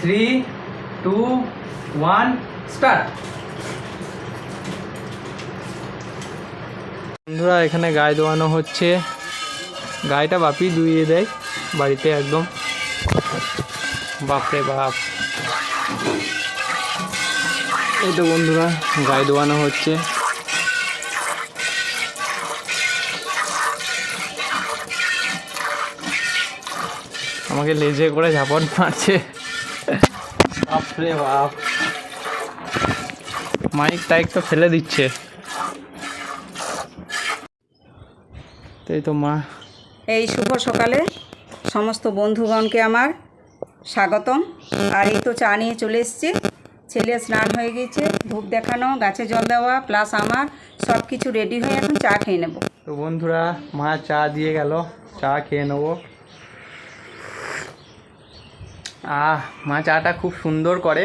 Three two one start বন্ধুরা, এখানে গায়ে দোয়ানো হচ্ছে। গায়েটা বাপি দুইয়ে দেয়, বাড়িতে একদম। বাপরে বাপ। এই তো বন্ধুরা, গায়ে দোয়ানো হচ্ছে। আমাকে লেজে করে ঝাপট মারছে। বাপরে বাপ। মাইক টাইক তো ফেলে দিচ্ছে। তাই তো মা। এই শুভ সকালে সমস্ত বন্ধুগণকে আমার স্বাগতম। আর এই তো চা নিয়ে চলে এসছে। ছেলে স্নান হয়ে গেছে ধূপ দেখানো গাছে জল দেওয়া প্লাস আমার সব কিছু রেডি হয়ে এখন চা খেয়ে নেব। তো বন্ধুরা মা চা দিয়ে গেল। চা খেয়ে নেব। আহ, মা চাটা খুব সুন্দর করে,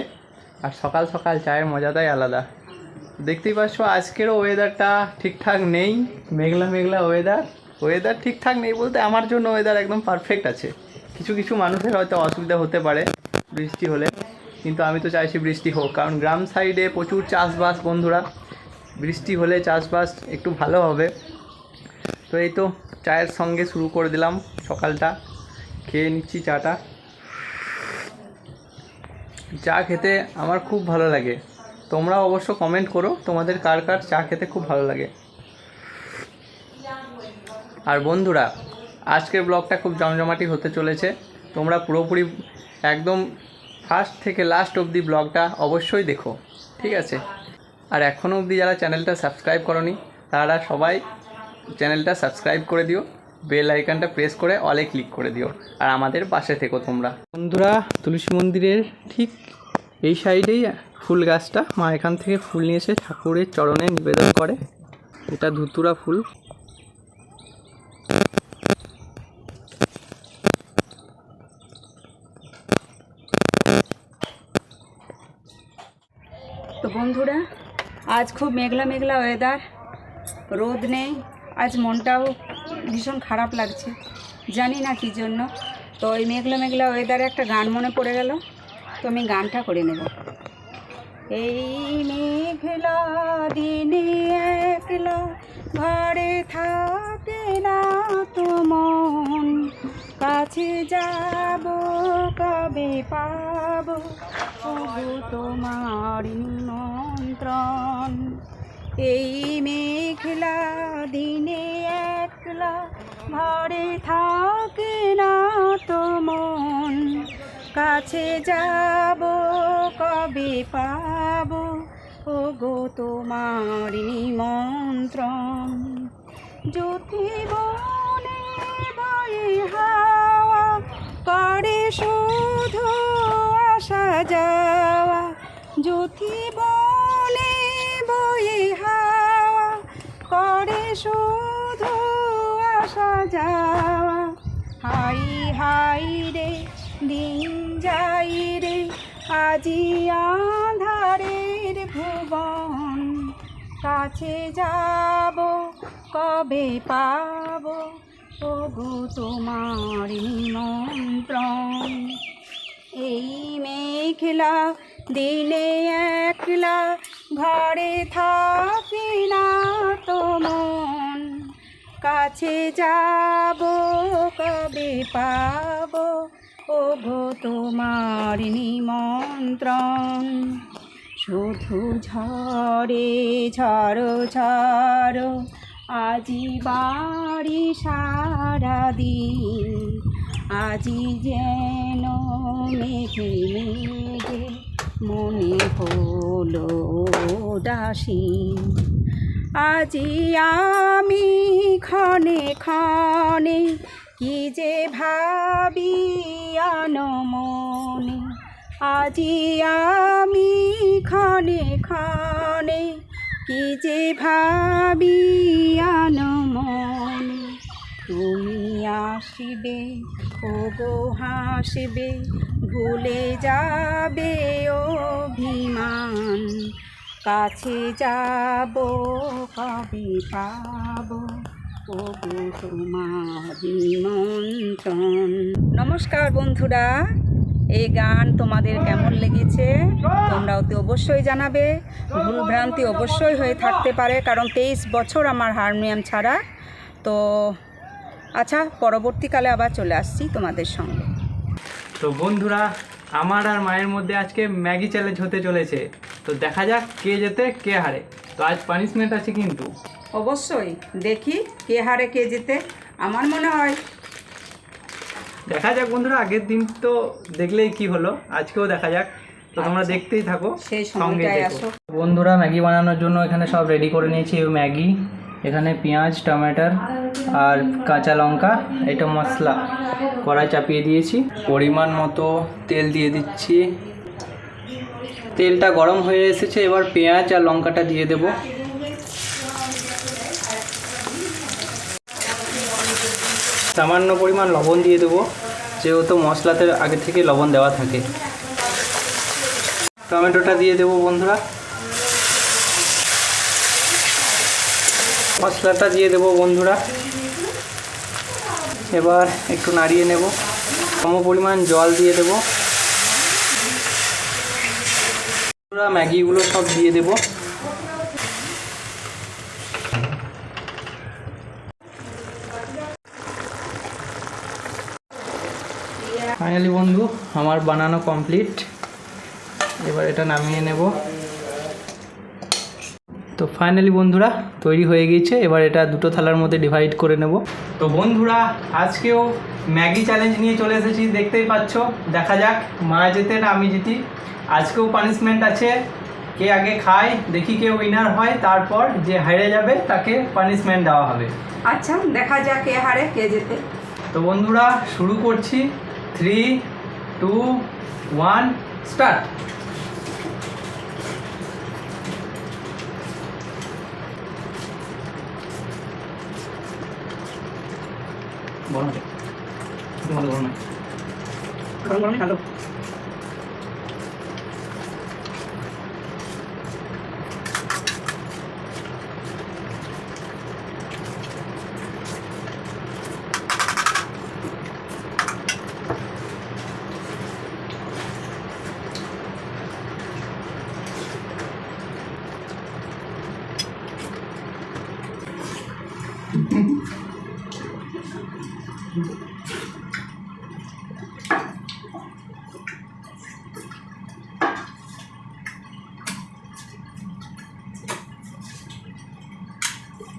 আর সকাল সকাল চায়ের মজাটাই আলাদা। দেখতেই পাচ্ছ, আজকেরও ওয়েদারটা ঠিকঠাক নেই, মেঘলা মেঘলা ওয়েদার ওয়েদার ঠিকঠাক নেই বলতে আমার জন্য ওয়েদার একদম পারফেক্ট আছে। কিছু কিছু মানুষের হয়তো অসুবিধা হতে পারে বৃষ্টি হলে, কিন্তু আমি তো চাইছি বৃষ্টি হোক, কারণ গ্রাম সাইডে প্রচুর চাষবাস বন্ধুরা। বৃষ্টি হলে চাষবাস একটু ভালো হবে। তো এই তো চায়ের সঙ্গে শুরু করে দিলাম সকালটা। খেয়ে নিচ্ছি চাটা। চা খেতে আমার খুব ভালো লাগে। তোমরা অবশ্য কমেন্ট করো, তোমাদের কার কার চা খেতে খুব ভালো লাগে। আর বন্ধুরা, আজকের ব্লগটা খুব জমজমাটি হতে চলেছে। তোমরা পুরোপুরি একদম ফার্স্ট থেকে লাস্ট অবধি ব্লগটা অবশ্যই দেখো, ঠিক আছে? আর এখনও অবধি যারা চ্যানেলটা সাবস্ক্রাইব করনি, তারা সবাই চ্যানেলটা সাবস্ক্রাইব করে দিও। বেল আইকনটা প্রেস করে অলে ক্লিক করে দিও। আর আমাদের পাশে থেকো তোমরা। বন্ধুরা তুলসী মন্দিরের ঠিক এই সাইডেই ফুল গাছটা মা এখান থেকে ফুল নিয়ে এসে ঠাকুরের চরণে নিবেদন করে। এটা ধুতুরা ফুল। তো বন্ধুরা আজ খুব মেঘলা মেঘলা ওয়েদার রোদ নেই আজ মনটাও ভীষণ খারাপ লাগছে। জানি না কী জন্য। তো ওই মেঘলা মেঘলা ওয়েদারে একটা গান মনে পড়ে গেল, তো আমি গানটা করে নেব। এই মেঘলা দিনে একলা ঘরে থাকে না তো কাছে যাব কবে পাবো? তোমার নিমন্ত্রণ। এই মেঘলা দিনে একলা ঘরে থাকে না তো মন। কাছে যাব, কবে পাব? ও গো তোমার নিমন্ত্রণ। জ্যোতি বনে বয়ে হাওয়া করে শুধু আসা যাওয়া। জ্যোতি বনে বয়ে হাওয়া করে শুধু আসা যাওয়া হাই হাই রে, দিন যাই রে, আজি আধারের ভুবন। কাছে যাব, কবে পাবো? ও গো তোমার নিমন্ত্রণ। এই মেঘলা দিনে একলা ঘরে থাকি না তো মন। কাছে যাব, কবে পাব? ও গো তোমার নিমন্ত্রণ। শুধু ঝড়ে ঝড়ো ঝড়ো, আজি বাড়ি সারাদিন আজি যেন মেঘে মেঘে মনে হলো দাসী আজি আমি ক্ষণে ক্ষণে কি যে ভাবি মনে আজি আমি ক্ষণে ক্ষণে কি যে ভাবি মনে তুমি আসিবে ও গো হাসবে, ভুলে যাবে অভিমান। কাছে যাব, কবে পাব? গো তোমার নিমন্ত্রণ? নমস্কার বন্ধুরা, এই গান তোমাদের কেমন লেগেছে? তোমরা অতি অবশ্যই জানাবে। ভুলভ্রান্তি অবশ্যই হয়ে থাকতে পারে, কারণ তেইশ বছর আমার হারমোনিয়াম ছাড়া। তো আচ্ছা পরবর্তীকালে আবার চলে আসছি তোমাদের সঙ্গে। তো বন্ধুরা, আমার আর মায়ের মধ্যে আজকে ম্যাগি চ্যালেঞ্জ হতে চলেছে। তো দেখা যাক কে যেতে কে হারে। তো আজ পানিশমেন্ট আছে কিন্তু। অবশ্যই দেখি কে হারে কে যেতে আমার মনে হয়। দেখা যাক বন্ধুরা আগের দিন তো দেখলেই কি হলো আজকেও দেখা যাক। তো তোমরা আচ্ছা। দেখতেই থাকো সেই সঙ্গে বন্ধুরা ম্যাগি বানানোর জন্য এখানে সব রেডি করে নিয়েছি ম্যাগি এখানে পেঁয়াজ টমেটোর আর কাঁচা লঙ্কা এটা মশলা। কড়াই চাপিয়ে দিয়েছি পরিমাণ মতো তেল দিয়ে দিচ্ছি। তেলটা গরম হয়ে এসেছে, এবার পেঁয়াজ আর লঙ্কাটা দিয়ে দেব। সামান্য পরিমাণ লবণ দিয়ে দেবো, যেহেতু মশলাতে আগে থেকে লবণ দেওয়া থাকে। টমেটোটা দিয়ে দেবো বন্ধুরা। মশলাটা দিয়ে দেবো বন্ধুরা। এবার একটু নাড়িয়ে নেব। কম পরিমাণ জল দিয়ে দেব। বন্ধুরা ম্যাগিগুলো সব দিয়ে দেব। ফাইনালি বন্ধু, আমার বানানো কমপ্লিট এবার এটা নামিয়ে নেব। তো ফাইনালি বন্ধুরা, তৈরি হয়ে গিয়েছে। এবার এটা দুটো থালার মধ্যে ডিভাইড করে নেব। তো বন্ধুরা, আজকেও ম্যাগি চ্যালেঞ্জ নিয়ে চলে এসেছি, দেখতেই পাচ্ছ। দেখা যাক মা যেতে না আমি জিতি। আজকেও পানিশমেন্ট আছে। কে আগে খায় দেখি কে উইনার হয় তারপর যে হারে যাবে তাকে পানিশমেন্ট দেওয়া হবে। আচ্ছা দেখা যাক কে হারে কে যেতে তো বন্ধুরা শুরু করছি। থ্রি টু ওয়ান স্টার্ট বলো বলো না।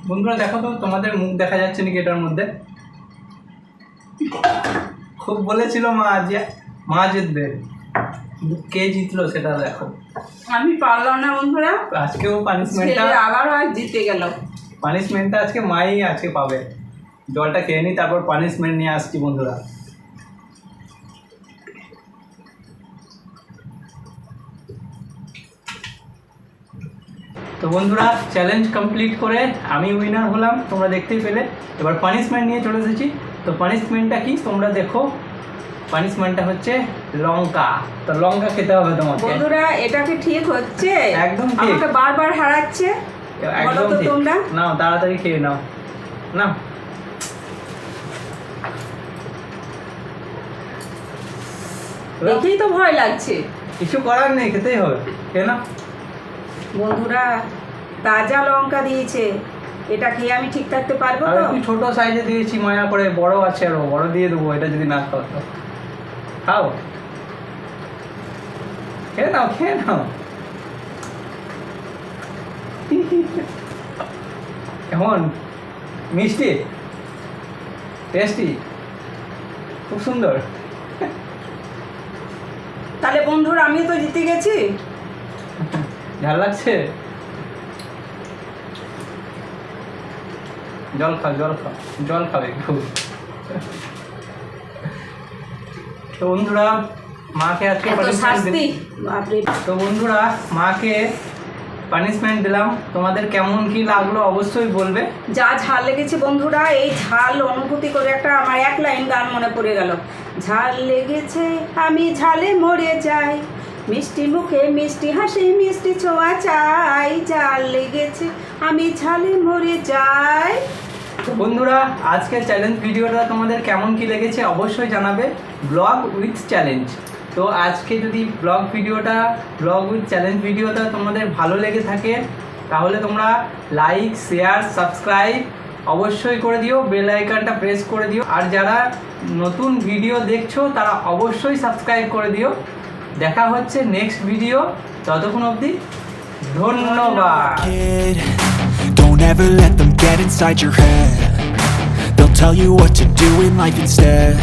বন্ধুরা দেখো তো তোমাদের মুখ দেখা যাচ্ছে নাকি এটার মধ্যে? খুব বলেছিল মা যে মা জিতবে। কে জিতলো সেটা দেখো। আমি পারলাম না বন্ধুরা। আজকেও পানিশমেন্টটা আবার আজ জিতে গেল। পানিশমেন্টটা আজকে মাই আজকে পাবে। জলটা খেয়ে নি তারপর পানিশমেন্ট নিয়ে আসছি বন্ধুরা। তো বন্ধুরা চ্যালেঞ্জ কমপ্লিট করে আমি উইনার হলাম তোমরা দেখতেই পেলে। এবার পানিশমেন্ট নিয়ে চলে এসেছি। তো পানিশমেন্টটা কি? তোমরা দেখো। পানিশমেন্টটা হচ্ছে লঙ্কা। তো লঙ্কা খেতে হবে তোমাকে। বন্ধুরা এটা কি ঠিক হচ্ছে? একদম ঠিক। আমাকে বারবার হারাচ্ছে? একদম ঠিক। তোমরা। নাও তাড়াতাড়ি খেয়ে নাও। নাও। দেখেই তো ভয় লাগছে। কিছু করার নেই খেতেই হবে। নাও। বন্ধুরা তাজা লঙ্কা দিয়েছে। এটা খেয়ে আমি ঠিক থাকতে পারব তো? একটু ছোট সাইজে দিয়েছি মায়া করে। বড় আছে আরও বড় দিয়ে দেবো এটা যদি না খাও তো। খাও। খেয়ে নাও খেয়ে নাও। কেমন? মিষ্টি? টেস্টি খুব সুন্দর। তাহলে বন্ধুরা আমি তো জিতে গেছি। ঝাল লাগছে? জল খাও জল খাও জল খাবে তো বন্ধুরা মাকে আজকে তো বন্ধুরা মাকে পানিশমেন্ট দিলাম। তোমাদের কেমন কি লাগল অবশ্যই বলবে। যা ঝাল লেগেছে বন্ধুরা এই ঝাল অনুভূতি করে একটা আমার এক লাইন গান মনে পড়ে গেল। ঝাল লেগেছে আমি ঝালে মরে যাই। মিষ্টি মুখে মিষ্টি হাসি, মিষ্টি ছোঁয়া চাই, ঝাল লেগেছে, আমি ঝালে মরে যাই। বন্ধুরা, আজকের চ্যালেঞ্জ ভিডিওটা তোমাদের কেমন কি লেগেছে অবশ্যই জানাবে ব্লগ উইথ চ্যালেঞ্জ তো আজকে যদি ব্লগ ভিডিওটা ব্লগ উইথ চ্যালেঞ্জ ভিডিওটা তোমাদের ভালো লেগে থাকে, তাহলে তোমরা লাইক শেয়ার সাবস্ক্রাইব অবশ্যই করে দিও বেল আইকনটা প্রেস করে দিও। আর যারা নতুন ভিডিও দেখছ, তারা অবশ্যই সাবস্ক্রাইব করে দিও। দেখা হচ্ছে নেক্সট ভিডিও ততক্ষণ অবধি ধন্যবাদ. Don't ever let them get inside your head. They'll tell you what to do in life instead.